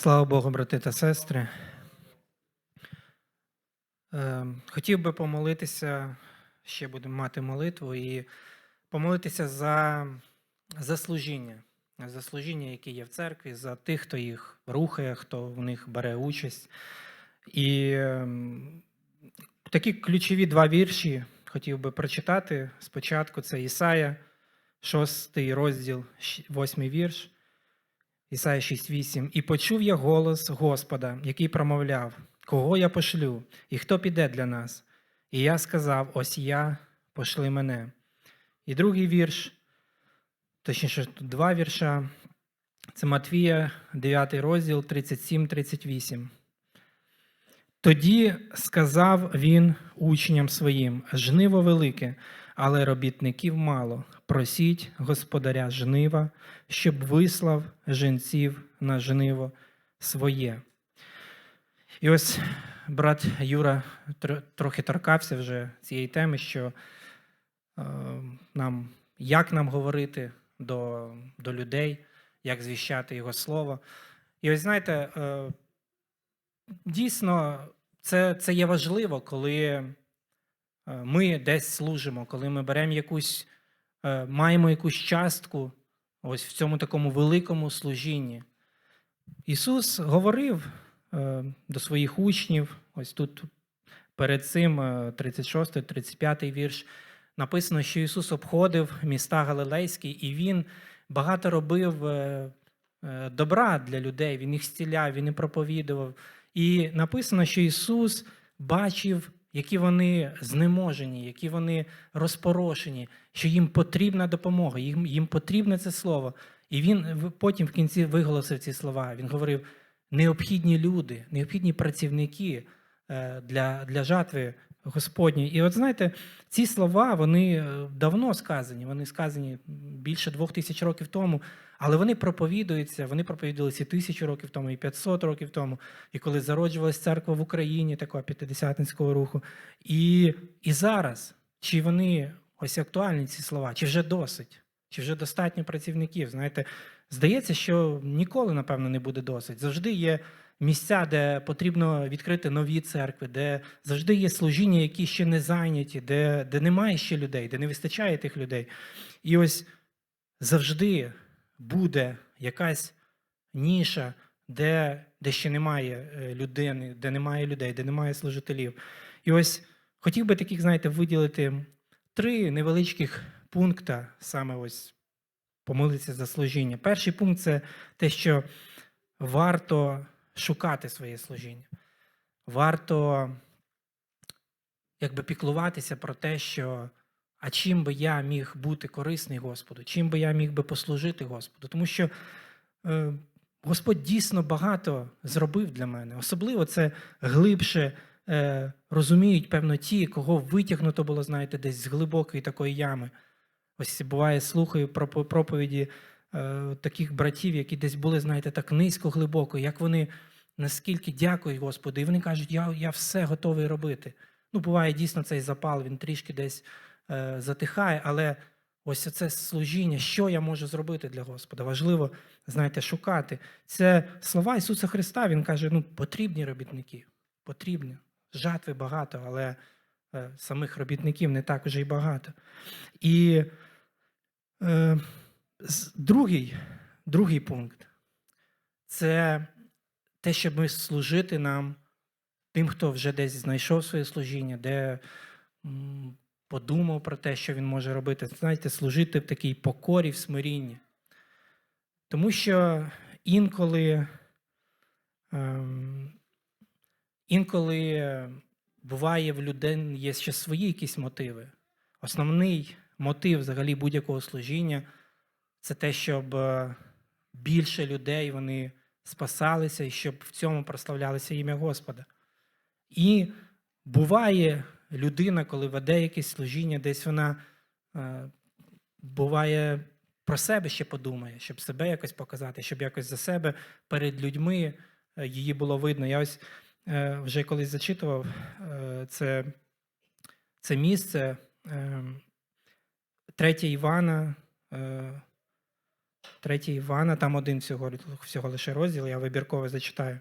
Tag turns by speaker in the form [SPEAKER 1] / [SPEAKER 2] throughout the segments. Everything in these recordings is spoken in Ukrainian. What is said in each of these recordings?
[SPEAKER 1] Слава Богу, брати та сестри. Е, Хотів би помолитися, ще будемо мати молитву, і помолитися за, за служіння, за служіння, які є в церкві, за тих, хто їх рухає, хто в них бере участь. І ем, такі ключові два вірші хотів би прочитати. Спочатку це Ісая, 6 розділ, 8 вірш. Ісая 6.8. І почув я голос Господа, який промовляв, кого я пошлю, і хто піде для нас. І я сказав: Ось я, пошли мене. І другий вірш, точніше, тут два вірша. Це Матвія, 9 розділ, 37-38. Тоді сказав він учням своїм: жниво велике, але робітників мало. Просіть господаря жнива, щоб вислав женців на жниво своє. І ось брат Юра трохи торкався вже цієї теми, що е, нам, як нам говорити до, до людей, як звіщати його слово. І ось знаєте, е, дійсно, це, це є важливо, коли ми десь служимо, коли ми беремо якусь, е, маємо якусь частку ось в цьому такому великому служінні. Ісус говорив е, до своїх учнів, ось тут перед цим, 36-35 вірш, написано, що Ісус обходив міста Галилейські, і Він багато робив е, е, добра для людей, Він їх зціляв, Він і проповідував. І написано, що Ісус бачив, які вони знеможені, які вони розпорошені, що їм потрібна допомога, їм, їм потрібне це слово. І він потім в кінці виголосив ці слова. Він говорив: необхідні люди, необхідні працівники е, для, для жатви Господньої. І от знаєте, ці слова вони е, давно сказані, вони сказані більше двох тисяч років тому, але вони проповідуються, вони проповідувалися і тисячу років тому, і 500 років тому, і коли зароджувалась церква в Україні, такого п'ятидесятницького руху. І, і зараз, чи вони ось актуальні ці слова, чи вже досить, чи вже достатньо працівників? Знаєте, здається, що ніколи, напевно, не буде досить. Завжди є місця, де потрібно відкрити нові церкви, де завжди є служіння, які ще не зайняті, де, де немає ще людей, де не вистачає тих людей. І ось завжди буде якась ніша, де, де ще немає е, людини, де немає людей, де немає служителів. І ось хотів би таких, знаєте, виділити три невеличких пункта, саме ось помолитися за служіння. Перший пункт це те, що варто шукати своє служіння. Варто якби піклуватися про те, що а чим би я міг бути корисний Господу, чим би я міг би послужити Господу. Тому що е, Господь дійсно багато зробив для мене. Особливо це глибше е, розуміють, певно, ті, кого витягнуто було, знаєте, десь з глибокої такої ями. Ось буває, слухаю про проповіді е, таких братів, які десь були, знаєте, так низько, глибоко, як вони наскільки дякують Господу, і вони кажуть, я, я все готовий робити. Ну, буває дійсно цей запал, він трішки десь е, затихає, але ось це служіння, що я можу зробити для Господа. Важливо, знаєте, шукати. Це слова Ісуса Христа. Він каже: ну, потрібні робітники, потрібні. Жатви багато, але е, самих робітників не так уже й багато. І е, другий, другий пункт це те, щоб ми служити нам тим, хто вже десь знайшов своє служіння, де подумав про те, що він може робити. Знаєте, служити в такій покорі, в смирінні. Тому що інколи, ем, інколи буває в людей є ще свої якісь мотиви. Основний мотив взагалі будь-якого служіння це те, щоб е, більше людей вони спасалися і щоб в цьому прославлялося ім'я Господа. І буває людина, коли веде якесь служіння, десь вона е, буває про себе ще подумає, щоб себе якось показати, щоб якось за себе перед людьми е, її було видно. Я ось е, вже колись зачитував це, це місце. Е, 3 Івана, е, 3 Івана, там один всього, всього лише розділ, я вибірково зачитаю.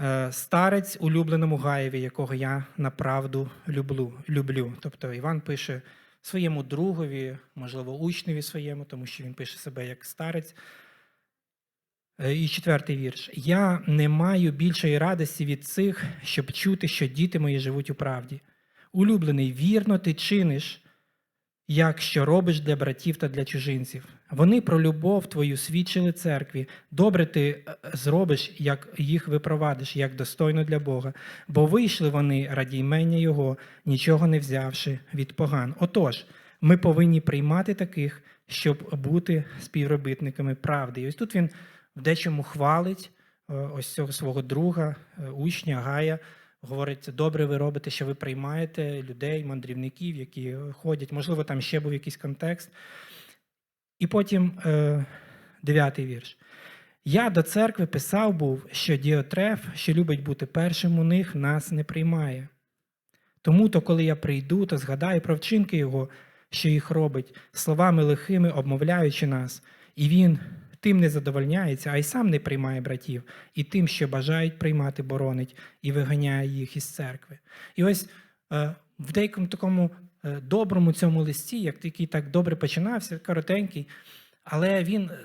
[SPEAKER 1] Е, Старець улюбленому Гаєві, якого я направду люблю. люблю. Тобто Іван пише своєму другові, можливо, учневі своєму, тому що він пише себе як старець. Е, І четвертий вірш. Я не маю більшої радості від цих, щоб чути, що діти мої живуть у правді. Улюблений, вірно ти чиниш, як що робиш для братів та для чужинців. Вони про любов твою свідчили церкві. Добре ти е, зробиш, як їх випровадиш, як достойно для Бога. Бо вийшли вони раді імення Його, нічого не взявши від поган. Отож, ми повинні приймати таких, щоб бути співробітниками правди. І ось тут він в дечому хвалить е, ось цього свого друга, е, учня Гая. Говорить, добре ви робите, що ви приймаєте людей, мандрівників, які ходять. Можливо, там ще був якийсь контекст. І потім е, дев'ятий вірш. Я до церкви писав був, що Діотреф, що любить бути першим у них, нас не приймає. Тому то, коли я прийду, то згадаю про вчинки його, що їх робить, словами лихими обмовляючи нас, і він тим не задовольняється, а й сам не приймає братів, і тим, що бажають приймати, боронить і виганяє їх із церкви. І ось е, в деякому такому доброму цьому листі, як який так добре починався, коротенький, але він е,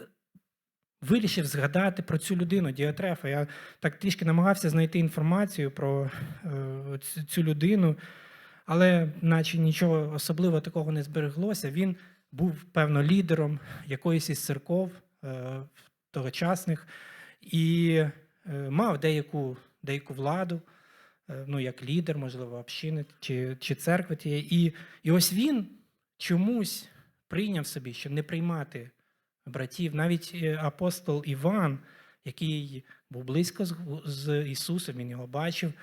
[SPEAKER 1] вирішив згадати про цю людину, Діотрефа. Я так трішки намагався знайти інформацію про е, цю- людину, але наче нічого особливого такого не збереглося. Він був, певно, лідером якоїсь із церков е, тогочасних і е, мав деяку, деяку владу, е, ну, як лідер, можливо, общини чи, чи церкви тієї. І, і ось він чомусь прийняв собі, щоб не приймати братів. Навіть е, апостол Іван, який був близько з, з Ісусом, він його бачив,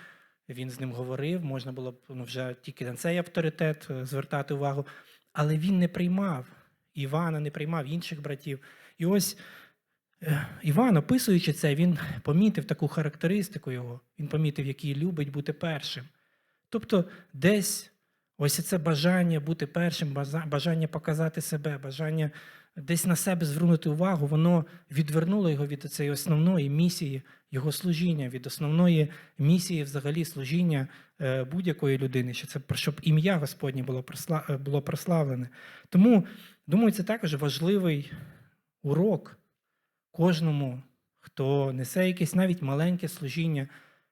[SPEAKER 1] він з ним говорив, можна було б ну, вже тільки на цей авторитет е, звертати увагу, але він не приймав Івана, не приймав інших братів. І ось е, Іван, описуючи це, він помітив таку характеристику його. Він помітив, який любить бути першим. Тобто, десь ось це бажання бути першим, бажання показати себе, бажання десь на себе звернути увагу, воно відвернуло його від цієї основної місії його служіння, від основної місії взагалі служіння е, будь-якої людини, що це щоб ім'я Господнє е, було прославлене. Тому, думаю, це також важливий урок кожному, хто несе якесь навіть маленьке служіння,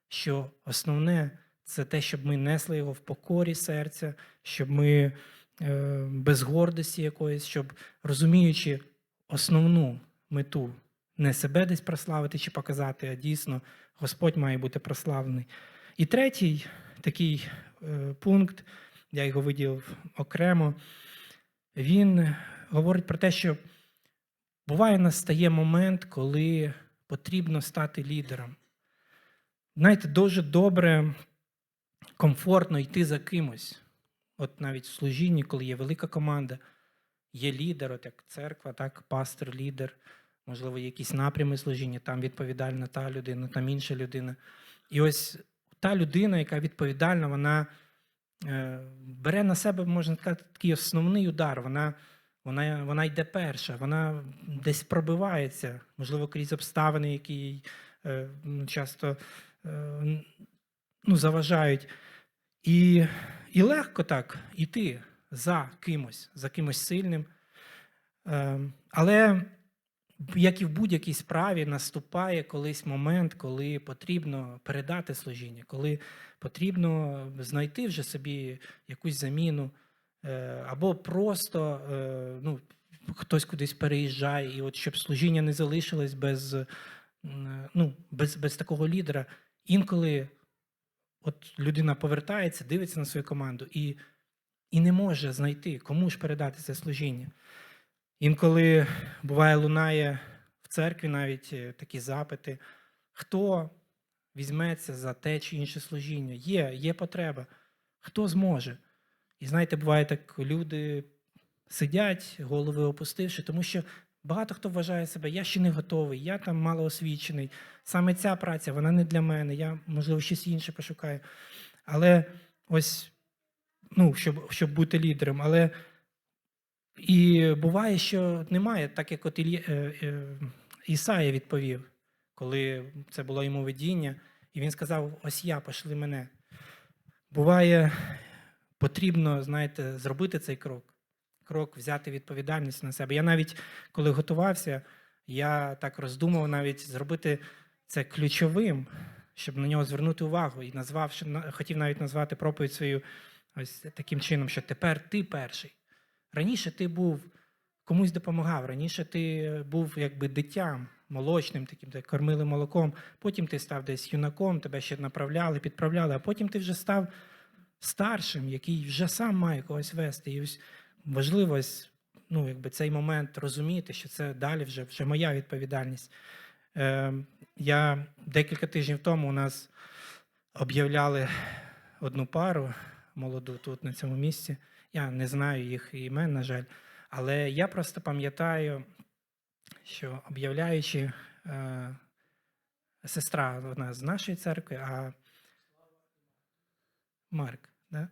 [SPEAKER 1] що основне це те, щоб ми несли його в покорі серця, щоб ми е, без гордості якоїсь, щоб розуміючи основну мету, не себе десь прославити чи показати, а дійсно Господь має бути прославлений. І третій такий е, пункт, я його виділив окремо, він говорить про те, що буває настає момент, коли потрібно стати лідером. Знаєте, дуже добре, комфортно йти за кимось. От навіть в служінні, коли є велика команда, є лідер, от як церква, так, пастор, лідер, можливо, якісь напрями служіння, там відповідальна та людина, там інша людина. І ось та людина, яка відповідальна, вона е, бере на себе, можна сказати, такий основний удар. Вона, вона, вона йде перша, вона десь пробивається, можливо, крізь обставини, які е, часто е, ну, заважають. І, і легко так іти за кимось, за кимось сильним. Е, Але як і в будь-якій справі, наступає колись момент, коли потрібно передати служіння, коли потрібно знайти вже собі якусь заміну, або просто е, ну, хтось кудись переїжджає, і от щоб служіння не залишилось без, ну, без, без такого лідера. Інколи от людина повертається, дивиться на свою команду і, і не може знайти, кому ж передати це служіння. Інколи буває, лунає в церкві навіть е, такі запити, хто візьметься за те чи інше служіння. Є, є потреба. Хто зможе? І знаєте, буває так, люди сидять, голови опустивши, тому що багато хто вважає себе, я ще не готовий, я там мало освічений. Саме ця праця, вона не для мене, я, можливо, щось інше пошукаю. Але ось, ну, щоб, щоб бути лідером. Але І буває, що немає, так як от Ілля, е, е, Ісая відповів, коли це було йому видіння, і він сказав: Ось я, пошли мене. Буває, потрібно, знаєте, зробити цей крок. Крок взяти відповідальність на себе. Я навіть коли готувався, я так роздумав навіть зробити це ключовим, щоб на нього звернути увагу. І назвав, хотів навіть назвати проповідь свою ось таким чином, що тепер ти перший. Раніше ти був комусь допомагав, раніше ти був якби дитям, молочним, таким, де кормили молоком, потім ти став десь юнаком, тебе ще направляли, підправляли, а потім ти вже став старшим, який вже сам має когось вести. І ось важливо ну, якби цей момент розуміти, що це далі вже, вже моя відповідальність. Е, я декілька тижнів тому у нас об'являли одну пару молоду тут, на цьому місці. Я не знаю їх імен, на жаль. Але я просто пам'ятаю, що об'являючи е, сестра вона з нашої церкви, а Марк, да?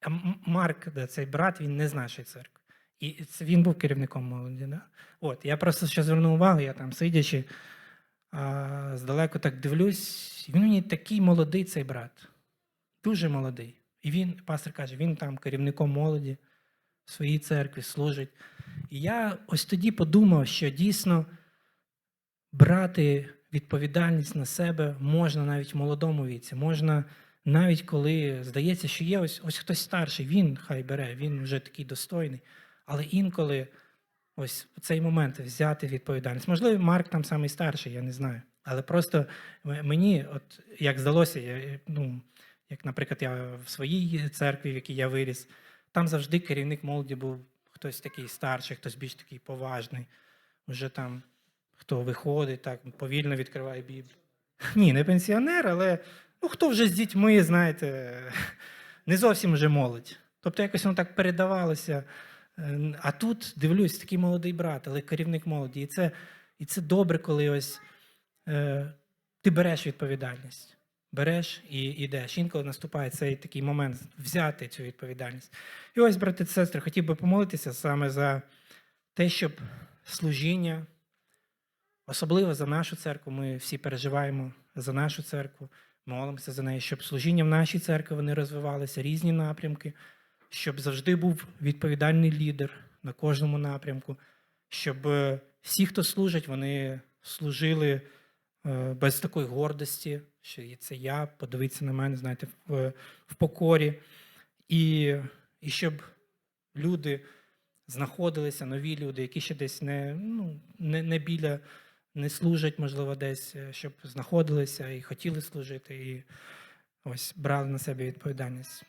[SPEAKER 1] а Марк, да, цей брат, він не з нашої церкви. І він був керівником молоді. Да? От, я просто ще звернув увагу, я там сидячи, а, здалеку так дивлюсь, він мені такий молодий цей брат, дуже молодий. І він, пастор каже, він там керівником молоді в своїй церкві служить. І я ось тоді подумав, що дійсно брати відповідальність на себе можна навіть в молодому віці. Можна навіть коли здається, що є ось, ось хтось старший, він хай бере, він вже такий достойний. Але інколи ось в цей момент взяти відповідальність. Можливо, Марк там самий старший, я не знаю. Але просто мені, от як здалося, я, ну, як, наприклад, я в своїй церкві, в якій я виріс, там завжди керівник молоді був хтось такий старший, хтось більш такий поважний. Вже там хто виходить, так повільно відкриває Біблію. Ні, не пенсіонер, але ну, хто вже з дітьми, знаєте, не зовсім вже молодь. Тобто якось воно так передавалося. Е, А тут дивлюсь, такий молодий брат, але керівник молоді. І це, і це добре, коли ось е, ти береш відповідальність. Береш і йдеш. Інколи наступає цей такий момент взяти цю відповідальність. І ось, брати і сестри, хотів би помолитися саме за те, щоб служіння, особливо за нашу церкву, ми всі переживаємо за нашу церкву, молимося за неї, щоб служіння в нашій церкві вони розвивалися, різні напрямки, щоб завжди був відповідальний лідер на кожному напрямку, щоб е, всі, хто служать, вони служили е, без такої гордості, що це я, подивіться на мене, знаєте, в, в покорі. І, і щоб люди знаходилися, нові люди, які ще десь не, ну, не, не біля, не служать, можливо, десь, е, щоб знаходилися і хотіли служити, і ось брали на себе відповідальність.